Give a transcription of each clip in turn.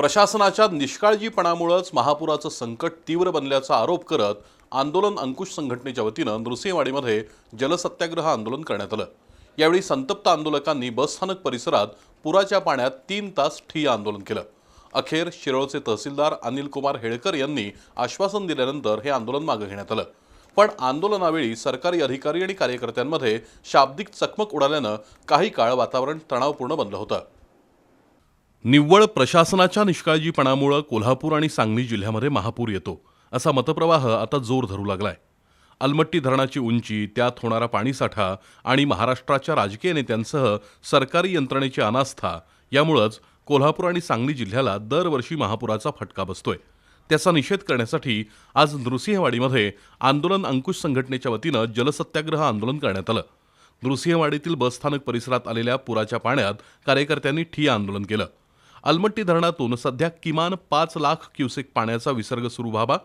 प्रशासनाच्या निष्काळजीपणामुळंच महापुराचं संकट तीव्र बनल्याचा आरोप करत आंदोलन अंकुश संघटनेच्या वतीनं नृसिंहवाडीमध्ये जलसत्याग्रह आंदोलन करण्यात आलं. यावेळी संतप्त आंदोलकांनी बसस्थानक परिसरात पुराच्या पाण्यात तीन तास ठिय्या आंदोलन केलं. अखेर शिरोळचे तहसीलदार अनिल कुमार हेळकर यांनी आश्वासन दिल्यानंतर हे आंदोलन मागे घेण्यात आलं. पण आंदोलनावेळी सरकारी अधिकारी आणि कार्यकर्त्यांमध्ये शाब्दिक चकमक उडाल्यानं काही काळ वातावरण तणावपूर्ण बनलं होतं. निव्वळ प्रशासनाच्या निष्काळजीपणामुळं कोल्हापूर आणि सांगली जिल्ह्यामध्ये महापूर येतो असा मतप्रवाह आता जोर धरू लागलाय. अलमट्टी धरणाची उंची त्यात होणारा पाणीसाठा आणि महाराष्ट्राच्या राजकीय नेत्यांसह सरकारी यंत्रणेची अनास्था यामुळंच कोल्हापूर आणि सांगली जिल्ह्याला दरवर्षी महापुराचा फटका बसतोय. त्याचा निषेध करण्यासाठी आज नृसिंहवाडीमध्ये आंदोलन अंकुश संघटनेच्या वतीनं जलसत्याग्रह आंदोलन करण्यात आलं. नृसिंहवाडीतील बसस्थानक परिसरात आलेल्या पुराच्या पाण्यात कार्यकर्त्यांनी ठिय्या आंदोलन केलं. अलमट्टी धरणातून सध्या किमान पाच लाख क्युसेक पाण्याचा विसर्ग सुरू व्हावा.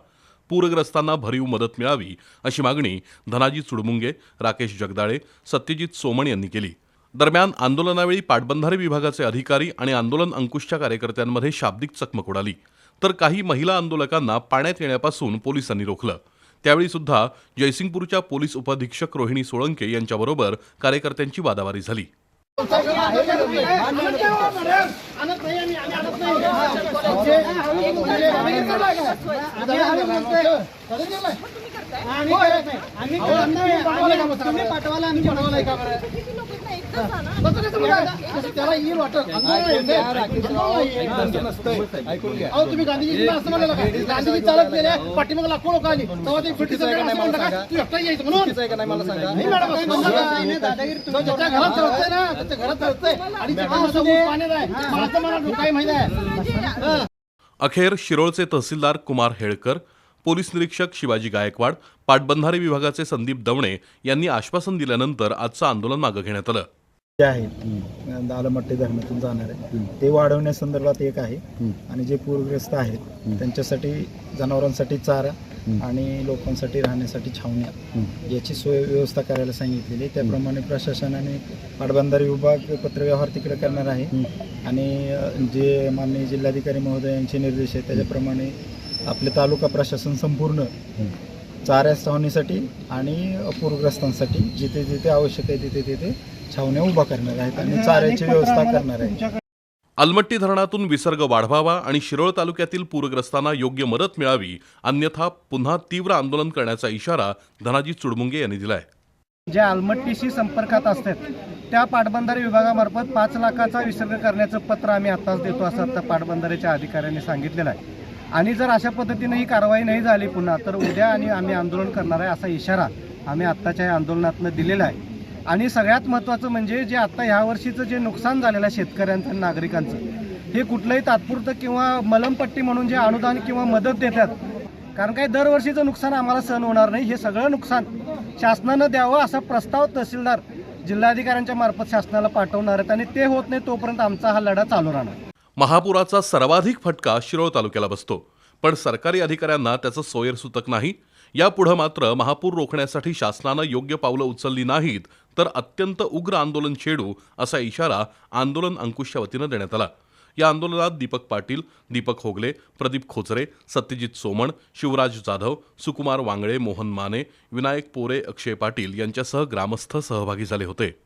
पूरग्रस्तांना भरीव मदत मिळावी अशी मागणी धनाजी चुडमुंगे राकेश जगदाळे सत्यजित सोमण यांनी केली. दरम्यान आंदोलनावेळी पाटबंधारे विभागाचे अधिकारी आणि आंदोलन अंकुशच्या कार्यकर्त्यांमध्ये शाब्दिक चकमक उडाली. तर काही महिला आंदोलकांना पाण्यात येण्यापासून पोलिसांनी रोखलं. त्यावेळी सुद्धा जयसिंगपूरच्या पोलीस उपाधीक्षक रोहिणी सोळंके यांच्याबरोबर कार्यकर्त्यांची वादावारी झाली. आम्ही पाठवायला आम्ही पाठवालाय का बरं त्याला येईल वाटत अहो तुम्ही गांधीजी असं म्हणाला का गांधीजी चालत गेल्या पाठीमाग लाखो लोक आली तेव्हा ते फिरती सगळं असं म्हणलं का तू एकटा यायचं म्हणून मला सांगा नाही मॅडम घरात चालतंय ना त्याच्या घरात चालतंय आणि पाण्यात आहे माझं मला डोकाही माहिती आहे अखेर शिरोळचे तहसीलदार कुमार हेळकर पोलीस निरीक्षक शिवाजी गायकवाड पाटबंधारे विभागाचे संदीप दवणे यांनी आश्वासन दिल्यानंतर आजचं आंदोलन मागं घेण्यात आलं. जे आहेत दालमट्टी धरणातून जाणार आहे ते वाढवण्यासंदर्भात एक आहे. आणि जे पूरग्रस्त आहेत त्यांच्यासाठी जनावरांसाठी चारा आणि लोकांसाठी राहण्यासाठी छावण्या. याची सोय व्यवस्था करायला सांगितलेली त्याप्रमाणे प्रशासनाने पाटबंधारे विभाग पत्रव्यवहार तिकडे करणार आहे. आणि जे माननीय जिल्हाधिकारी महोदयांचे निर्देश आहेत त्याच्याप्रमाणे आपले तालुका प्रशासन संपूर्ण चाऱ्या छावणीसाठी आणि पूरग्रस्तांसाठी जिथे जिथे आवश्यक आहे तिथे तिथे छावण्या उभा करणार आहेत आणि चाऱ्याची व्यवस्था करणार आहे अलमट्टी धरणातून विसर्ग वाढवावा आणि शिरोळ तालुक्यातील पूरग्रस्तांना योग्य मदत मिळावी अन्यथा पुन्हा तीव्र आंदोलन करण्याचा इशारा धनाजी चुडमुंगे यांनी दिलाय. ज्या आलमट्टीशी संपर्कात असतात त्या पाटबंधारे विभागामार्फत पाच लाखाचा विसर्ग करण्याचं पत्र आम्ही आत्ताच देतो असं आता पाटबंधारेच्या अधिकाऱ्यांनी सांगितलेलं आहे. आणि जर अशा पद्धतीने ही कारवाई नाही झाली पुन्हा तर उद्या आणि आम्ही आंदोलन करणार आहे असा इशारा आम्ही आत्ताच्या या आंदोलनातनं दिलेला आहे. आणि सगळ्यात महत्त्वाचं म्हणजे जे आत्ता ह्या वर्षीचं जे नुकसान झालेलं आहे शेतकऱ्यांचं आणि नागरिकांचं हे कुठलंही तात्पुरतं किंवा मलमपट्टी म्हणून जे अनुदान किंवा मदत देतात कारण काय दरवर्षीचं नुकसान आम्हाला सहन होणार नाही हे सगळं नुकसान शासनानं द्यावं असा प्रस्ताव तहसीलदार जिल्हाधिकाऱ्यांच्या मार्फत शासनाला पाठवणार आहेत आणि ते होत नाही तोपर्यंत आमचा हा लढा चालू राहणार. महापुराचा सर्वाधिक फटका शिरोळ तालुक्याला बसतो. पण सरकारी अधिकाऱ्यांना त्याचं सोयर सुतक नाही. यापुढं मात्र महापूर रोखण्यासाठी शासनानं योग्य पावलं उचलली नाहीत तर अत्यंत उग्र आंदोलन छेडू असा इशारा आंदोलन अंकुशच्या वतीनं देण्यात आला. या आंदोलनात दीपक पाटील दीपक होगले प्रदीप खोचरे सत्यजित सोमण शिवराज जाधव सुकुमार वांगळे मोहन माने विनायक पोरे अक्षय पाटील यांच्यासह ग्रामस्थ सहभागी झाले होते.